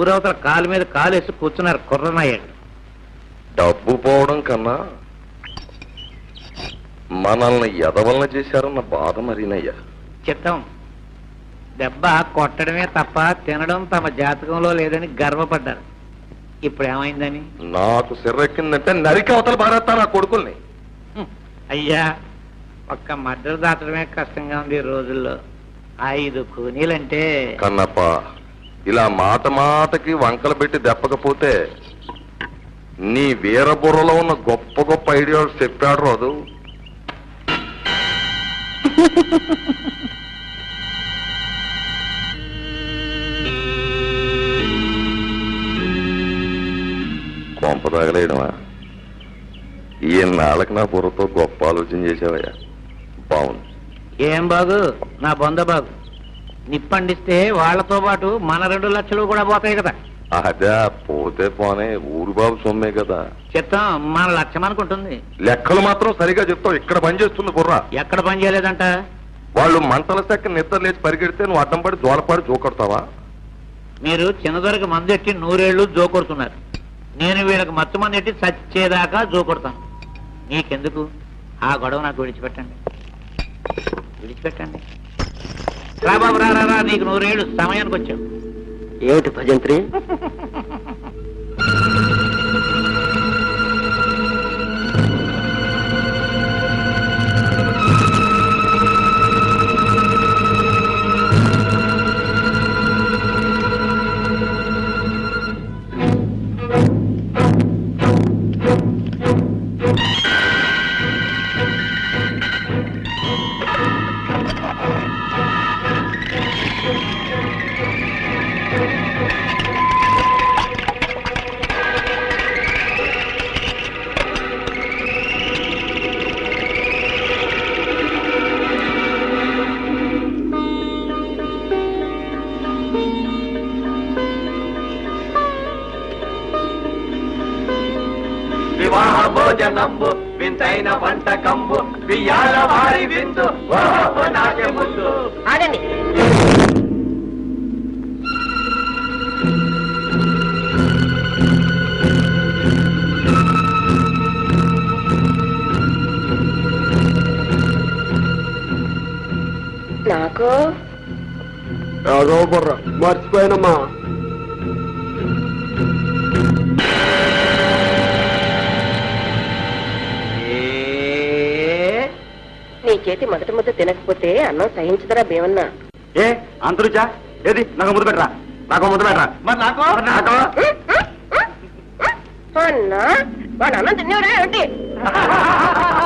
ఊరవతల కాలు మీద కాలు వేసి కూర్చున్నారు కుర్రనయ్యాడు డబ్బు పోవడం కన్నా మనల్ని ఎదవలన చేశారన్న బాధ మరీనయ్యా. చిత్తం. దెబ్బ కొట్టడమే తప్ప తినడం తమ జాతకంలో లేదని గర్వపడ్డారు. ఇప్పుడు ఏమైందని? నాకు సిర్రెక్కిందంటే నరికి అవతల భారత నా కొడుకుల్ని. అయ్యా ఒక్క మద్దతు దాటడమే కష్టంగా ఉంది ఈ రోజుల్లో. ఐదు కూనీలంటే కన్నప్ప ఇలా మాట మాటకి వంకలు పెట్టి దెప్పకపోతే నీ వీరబుర్రలో ఉన్న గొప్ప గొప్ప ఐడియాలు చెప్పాడు రాదు కొంప తగలేయడమా? ఈ నా బుర్రతో గొప్ప ఆలోచన చేసావయ్యా బాగుంది. ఏం బాగు? నా బొంద బాగు. నిప్పండిస్తే వాళ్ళతో పాటు మన రెండు లక్షలు కూడా పోతాయి కదా. అదే పోతే పోనే ఊరు బాబు సొమ్మే కదా. చిత్తం మన లక్ష్యం అనుకుంటుంది. లెక్కలు మాత్రం సరిగా చెప్తావు ఇక్కడ పని చేస్తుంది బుర్ర. ఎక్కడ పని చేయలేదంట? వాళ్ళు మంటల సెక్క నిద్ర లేచి పరిగెడితే నువ్వు అడ్డం పడి జోలపడి జోకొడతావా? మీరు చిన్నదొరకు మందు ఎట్టి నూరేళ్ళు జోకొడుతున్నారు. నేను వీళ్ళకి మత్తు మంది ఎట్టి చచ్చేదాకా జోకొడతాను. నీకెందుకు? ఆ గొడవ నాకు విడిచిపెట్టండి. విడిచిపెట్టండి. రా బాబు రా రా, రా నీకు నూరేళ్ళు సమయానికి వచ్చావు ఏమిటి భజంత్రి? భోజనంబు వింతైన వంటకంబు బియ్యాల వారి విందు ఓహో నాకే ముందు ఆగండి. నాకు? ఏదో బుర్ర మర్చిపోయానమ్మా. చేతి మొదటి ముద్ద తినకపోతే అన్నం సహించదరా భీమన్నా. ఏ అంతరుచా? ఏది? నాకు ముద్దు పెట్టరా? నాకు ముద్దు పెట్టరా? మరి నాకు? నాకు? అన్నా వాడు అన్నం తినేవరా ఏమిటి?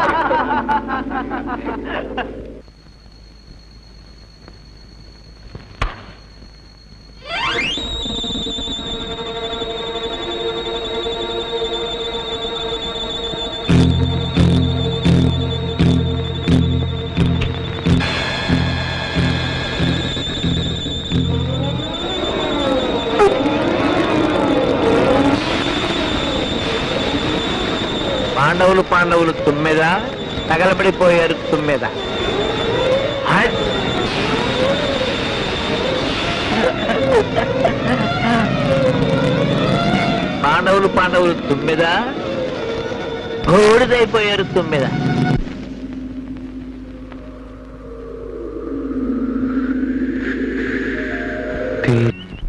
పాండవులు పాండవులు తుమ్మెద? తగలబడిపోయారు తుమ్మెద? పాండవులు పాండవులు తుమ్మెద? బూడిదైపోయారు తుమ్మెద?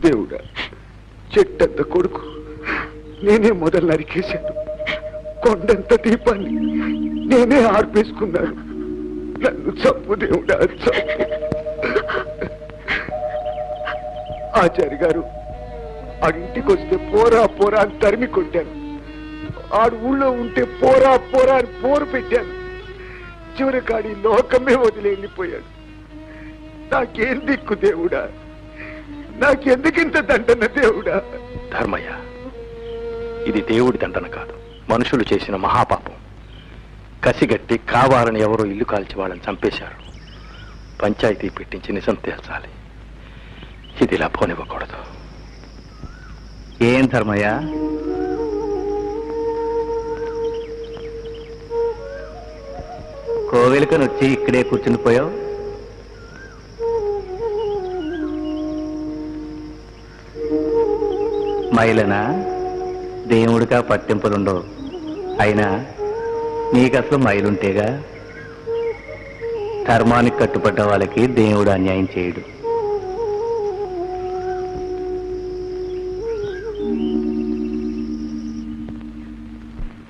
దేవుడా చెట్టంత కొడుకు. నేనే మొదలు నరికేశాను. కొండంత దీపాన్ని నేనే ఆర్పేసుకున్నాను. నన్ను చంపు దేవుడా చంపు. ఆచార్య గారు ఆ పోరా పోరా అని తరిమి కొట్టాను. ఆడు ఊళ్ళో ఉంటే పోరా పోరా అని పోరు పెట్టాను. చివరి కాడి లోకమే వదిలి వెళ్ళిపోయాడు. నాకేం దిక్కు దేవుడా? నాకెందుకింత దండన దేవుడా? ధర్మయ్య ఇది దేవుడి దండన కాదు. మనుషులు చేసిన మహాపాపం. కసిగట్టి కావాలని ఎవరో ఇల్లు కాల్చి వాళ్ళని చంపేశారు. పంచాయతీ పెట్టించి నిజం తేల్చాలి. ఇది ఇలా పోనివ్వకూడదు. ఏం ధర్మయ్య? కోవెలకని వచ్చి ఇక్కడే కూర్చుని పోయావు? మైలనా దేవుడిగా పట్టింపులుండవు. అయినా నీకు అసలు మైలుంటేగా ధర్మానికి కట్టుబడ్డ వాళ్ళకి దేవుడు అన్యాయం చేయడు.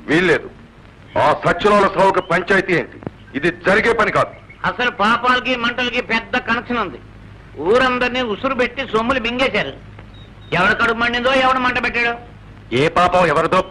వీల్లేదు. ఆ సత్యనాల సావుకి పంచాయతీ ఏంటి? ఇది జరిగే పని కాదు. అసలు పాపాలకి మంటలకి పెద్ద కనెక్షన్ ఉంది. ఊరందరినీ ఉసురు పెట్టి సొమ్ములు మింగేశారు. ఎవడ కడుపు మండిందో ఎవడ మంట పెట్టాడో? ఏ పాపం ఎవరిదో